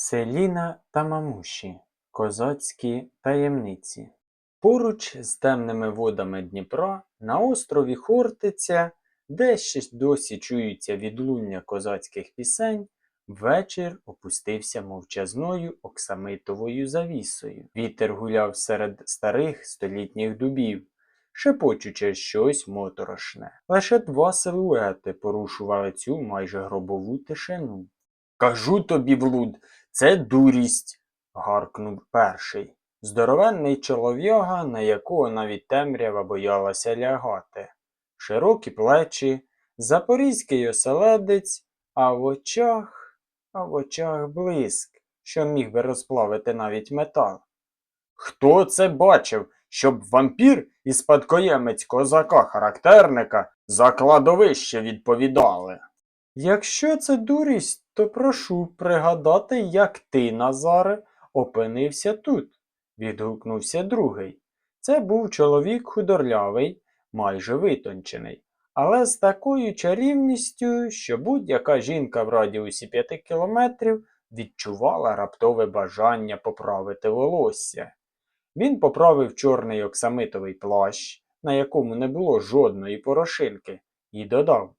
Селіна та Мамуші. Козацькі таємниці. Поруч з темними водами Дніпра на острові Хортиця, де ще досі чуються відлуння козацьких пісень, вечір опустився мовчазною оксамитовою завісою. Вітер гуляв серед старих столітніх дубів, шепочучи щось моторошне. Лише два силуети порушували цю майже гробову тишину. Кажу тобі, Влуд, це дурість, гаркнув перший. Здоровенний чолов'яга, на якого навіть темрява боялася лягати. Широкі плечі, запорізький оселедець, а в очах, а в очах блиск, що міг би розплавити навіть метал. Хто це бачив, щоб вампір і спадкоємець козака характерника за кладовище відповідали? Якщо це дурість, то прошу пригадати, як ти, Назаре, опинився тут, відгукнувся другий. Це був чоловік худорлявий, майже витончений, але з такою чарівністю, що будь-яка жінка в радіусі п'яти кілометрів відчувала раптове бажання поправити волосся. Він поправив чорний оксамитовий плащ, на якому не було жодної порошинки, і додав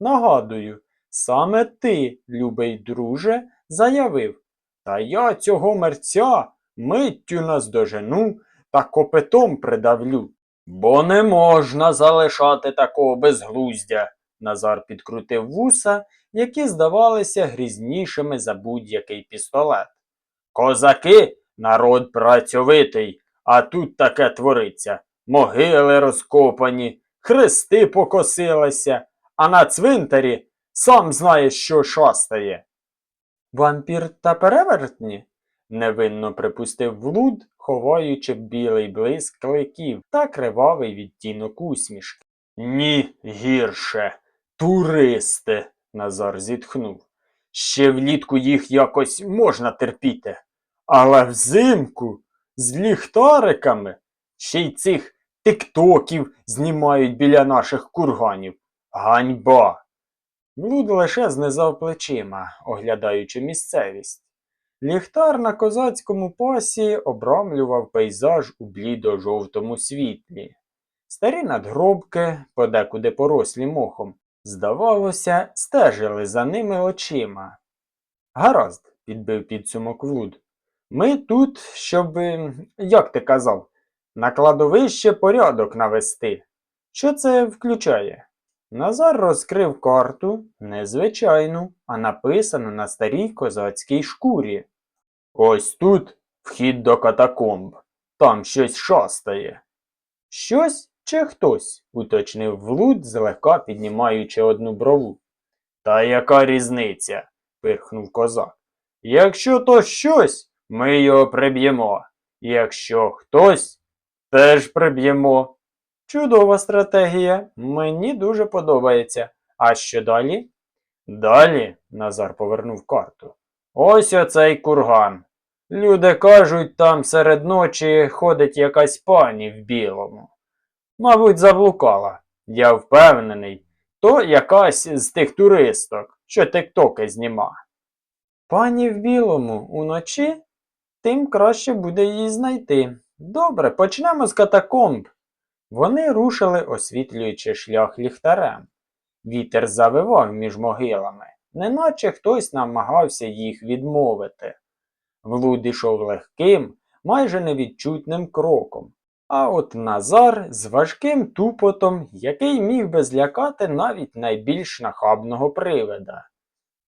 Нагадую, саме ти, любий друже, заявив Та я цього мерця миттю наздожену та копитом придавлю. Бо не можна залишати такого безглуздя. Назар підкрутив вуса, які здавалися грізнішими за будь-який пістолет. Козаки народ працьовитий, а тут таке твориться. Могили розкопані, хрести покосилися, а на цвинтарі сам знаєш, що шастає. Вампір та перевертні? невинно припустив Влуд, ховаючи білий блиск кликів та кривавий відтінок усмішки. Ні, гірше, туристи, Назар зітхнув. Ще влітку їх якось можна терпіти. Але взимку з ліхтариками ще й цих тиктоків знімають біля наших курганів. Ганьба! Блуд лише знизав плечима, оглядаючи місцевість. Ліхтар на козацькому пасі обрамлював пейзаж у блідо-жовтому світлі. Старі надгробки, подекуди порослі мохом, здавалося, стежили за ними очима. Гаразд, підбив підсумок Влуд. Ми тут, щоб, як ти казав, на кладовище порядок навести. Що це включає? Назар розкрив карту, незвичайну, а написану на старій козацькій шкурі. Ось тут вхід до катакомб. Там щось шастає. Щось чи хтось? уточнив Влуд, злегка піднімаючи одну брову. Та яка різниця? пирхнув козак. Якщо то щось, ми його приб'ємо. Якщо хтось, теж приб'ємо. Чудова стратегія, мені дуже подобається. А що далі? Далі, Назар повернув карту. Ось оцей курган. Люди кажуть, там серед ночі ходить якась пані в білому. Мабуть, заблукала. Я впевнений, то якась з тих туристок, що тиктоки зніма. Пані в білому уночі, тим краще буде її знайти. Добре, почнемо з катакомб. Вони рушили, освітлюючи шлях ліхтарем. Вітер завивав між могилами, неначе хтось намагався їх відмовити. Влуд ішов легким, майже невідчутним кроком. А от Назар з важким тупотом, який міг би злякати навіть найбільш нахабного привида.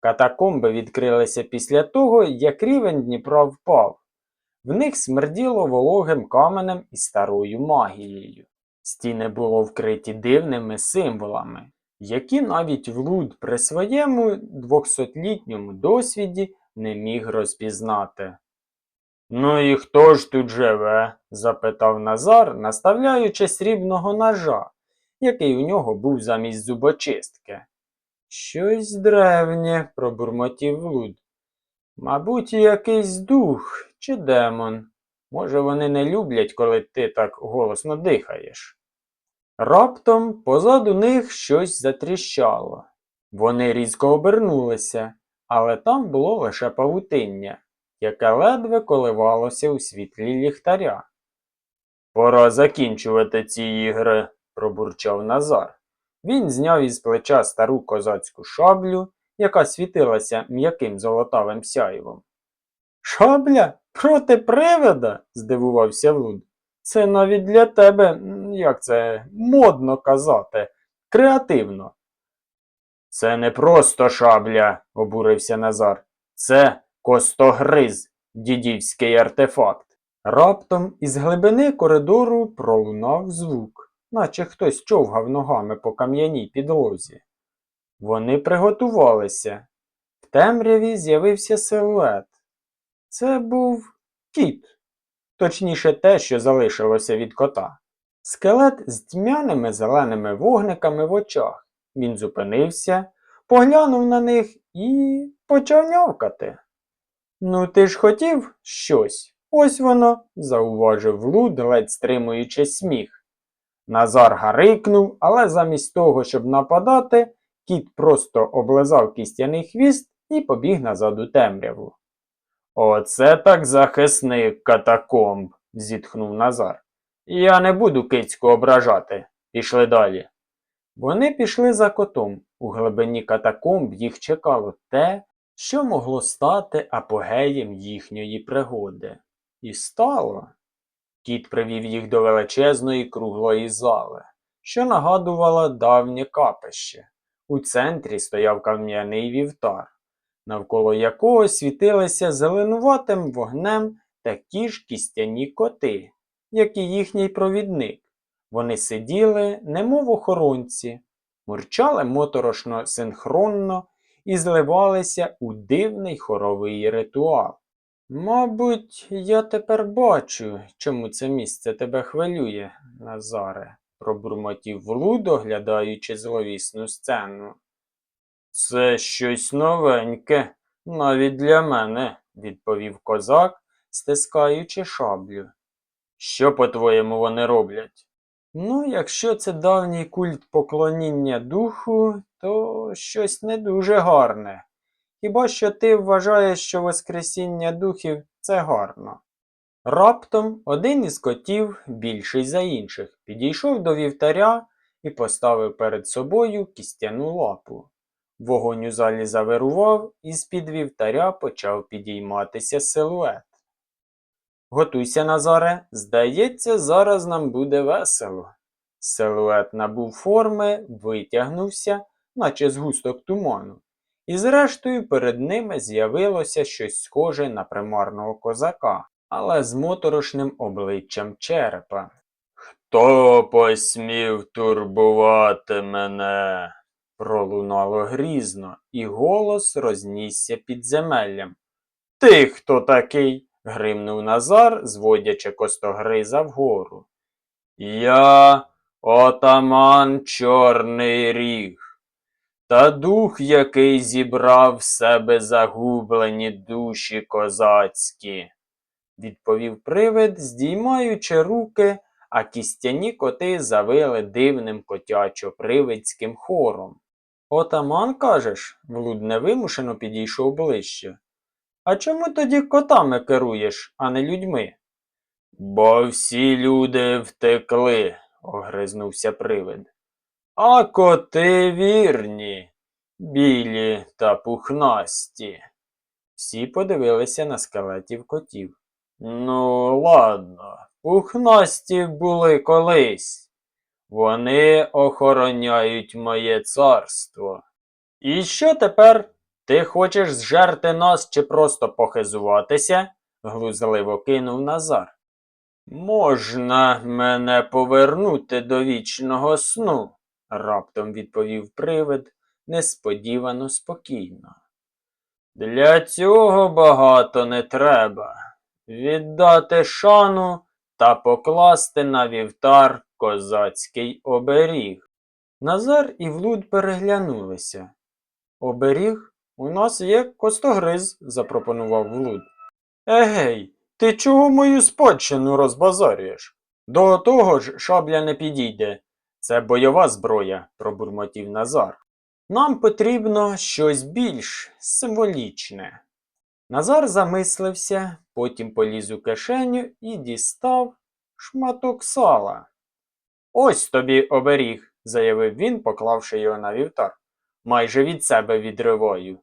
Катакомби відкрилися після того, як рівень Дніпра впав. В них смерділо вологим каменем і старою магією. Стіни було вкриті дивними символами, які навіть Влуд при своєму двохсотлітньому досвіді не міг розпізнати. Ну і хто ж тут живе? запитав Назар, наставляючи срібного ножа, який у нього був замість зубочистки. Щось древнє, пробурмотів Влуд. Мабуть, якийсь дух чи демон. Може, вони не люблять, коли ти так голосно дихаєш. Раптом позаду них щось затріщало. Вони різко обернулися, але там було лише павутиння. яке ледве коливалося у світлі ліхтаря. Пора закінчувати ці ігри, пробурчав Назар. Він зняв із плеча стару козацьку шаблю, яка світилася м'яким золотавим сяйвом. Шабля? Проти привида? здивувався Влуд. Це навіть для тебе, як це, модно казати, креативно. Це не просто шабля, обурився Назар. Це костогриз, дідівський артефакт. Раптом із глибини коридору пролунав звук, наче хтось човгав ногами по кам'яній підлозі. Вони приготувалися. В темряві з'явився силует. Це був кіт, точніше те, що залишилося від кота. Скелет з тьмяними зеленими вогниками в очах. Він зупинився, поглянув на них і почав нявкати. Ну, ти ж хотів щось? Ось воно, зауважив Луд, ледь стримуючи сміх. Назар гарикнув, але замість того, щоб нападати, кіт просто облизав кістяний хвіст і побіг назад у темряву. Оце так захисник катакомб, зітхнув Назар. Я не буду кицьку ображати. Пішли далі. Вони пішли за котом. У глибині катакомб їх чекало те, що могло стати апогеєм їхньої пригоди. І стало. Кіт привів їх до величезної круглої зали, що нагадувала давнє капище. У центрі стояв кам'яний вівтар, навколо якого світилися зеленуватим вогнем такі ж кістяні коти, як і їхній провідник. Вони сиділи, немов охоронці, мурчали моторошно синхронно і зливалися у дивний хоровий ритуал. Мабуть, я тепер бачу, чому це місце тебе хвилює, Назаре, пробурмотів Влуд, оглядаючи зловісну сцену. Це щось новеньке, навіть для мене, відповів козак, стискаючи шаблю. Що, по-твоєму, вони роблять? Ну, якщо це давній культ поклоніння духу, то щось не дуже гарне. Хіба що ти вважаєш, що Воскресіння духів це гарно? Раптом один із котів, більший за інших, підійшов до вівтаря і поставив перед собою кістяну лапу. Вогонь у залі завирував, і з-під вівтаря почав підійматися силует. Готуйся, Назаре, здається, зараз нам буде весело. Силует набув форми, витягнувся, наче згусток туману, і зрештою перед ними з'явилося щось схоже на примарного козака, але з моторошним обличчям черепа. Хто посмів турбувати мене? Пролунало грізно, і голос рознісся підземеллям. Ти хто такий? гримнув Назар, зводячи костогриза вгору. Я отаман Чорний Ріг, та дух, який зібрав в себе загублені душі козацькі, відповів привид, здіймаючи руки, а кістяні коти завили дивним котячо-привидським хором. Отаман, кажеш, Влуд невимушено підійшов ближче. А чому тоді котами керуєш, а не людьми? Бо всі люди втекли, огризнувся привид. А коти вірні, білі та пухнасті. Всі подивилися на скелетів котів. Ну, ладно, пухнасті були колись. Вони охороняють моє царство. І що тепер? Ти хочеш зжерти нас чи просто похизуватися? глузливо кинув Назар. Можна мене повернути до вічного сну, раптом відповів привид несподівано спокійно. Для цього багато не треба. Віддати шану та покласти на вівтар козацький оберіг. Назар і Влуд переглянулися. Оберіг? У нас є костогриз, запропонував Влуд. Егей, ти чого мою спадщину розбазарюєш? До того ж шабля не підійде. Це бойова зброя, пробурмотів Назар. Нам потрібно щось більш символічне. Назар замислився, потім поліз у кишеню і дістав шматок сала. Ось тобі оберіг, заявив він, поклавши його на вівтар. Майже від себе відриваю.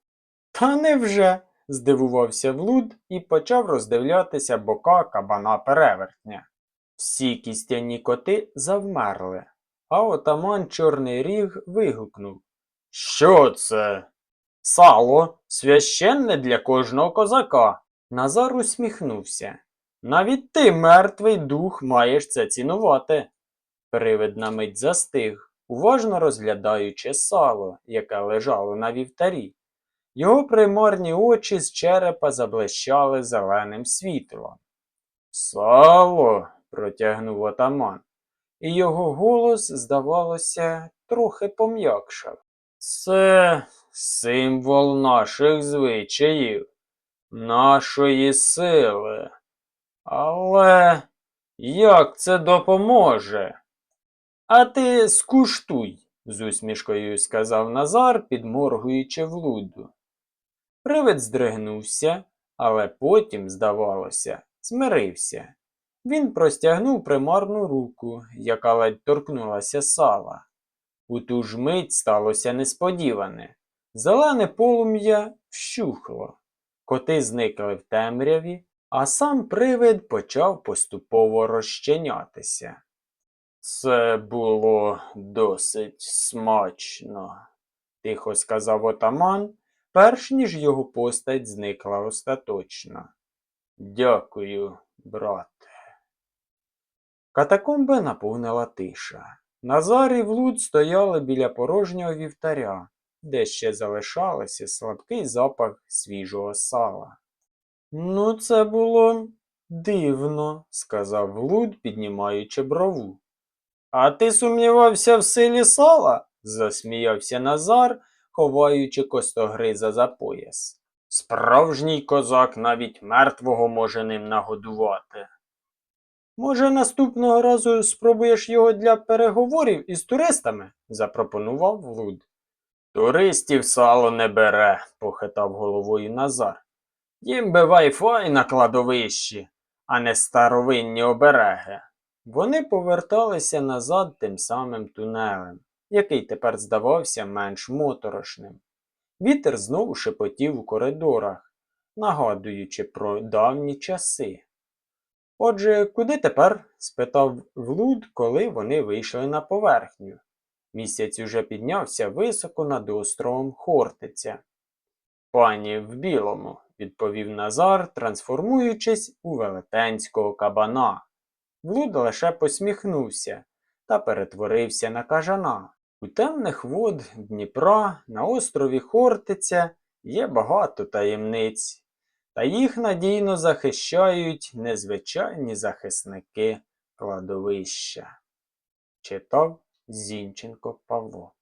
Та невже? здивувався Влуд і почав роздивлятися бока кабана перевертня. Всі кістяні коти завмерли, а отаман Чорний Ріг вигукнув. Що це? Сало священне для кожного козака. Назар усміхнувся. Навіть ти, мертвий дух, маєш це цінувати. Привид на мить застиг, уважно розглядаючи сало, яке лежало на вівтарі. Його примарні очі з черепа заблищали зеленим світлом. Сало, протягнув отаман, і його голос, здавалося, трохи пом'якшав. Це символ наших звичаїв, нашої сили. Але як це допоможе? А ти скуштуй, з усмішкою сказав Назар, підморгуючи в луду. Привид здригнувся, але потім, здавалося, змирився. Він простягнув примарну руку, яка ледь торкнулася сала. У ту ж мить сталося несподіване. Зелене полум'я вщухло. Коти зникли в темряві, а сам привид почав поступово розчинятися. Це було досить смачно, тихо сказав отаман, перш ніж його постать зникла остаточно. Дякую, брате. Катакомби наповнила тиша. Назар і Влуд стояли біля порожнього вівтаря, де ще залишався слабкий запах свіжого сала. Ну, це було дивно, сказав Влуд, піднімаючи брову. А ти сумнівався в силі сала? засміявся Назар, ховаючи костогриза за пояс. Справжній козак навіть мертвого може ним нагодувати. Може, наступного разу спробуєш його для переговорів із туристами? запропонував Влуд. Туристів сало не бере, похитав головою Назар. Їм би вайфай на кладовищі, а не старовинні обереги. Вони поверталися назад тим самим тунелем, який тепер здавався менш моторошним. Вітер знову шепотів у коридорах, нагадуючи про давні часи. Отже, куди тепер? спитав Влуд, коли вони вийшли на поверхню. Місяць уже піднявся високо над островом Хортиця. Пані в білому, відповів Назар, трансформуючись у велетенського кабана. Влуд лише посміхнувся та перетворився на кажана. У темних вод Дніпра на острові Хортиця є багато таємниць, та їх надійно захищають незвичайні захисники кладовища. Читав Зінченко Павло.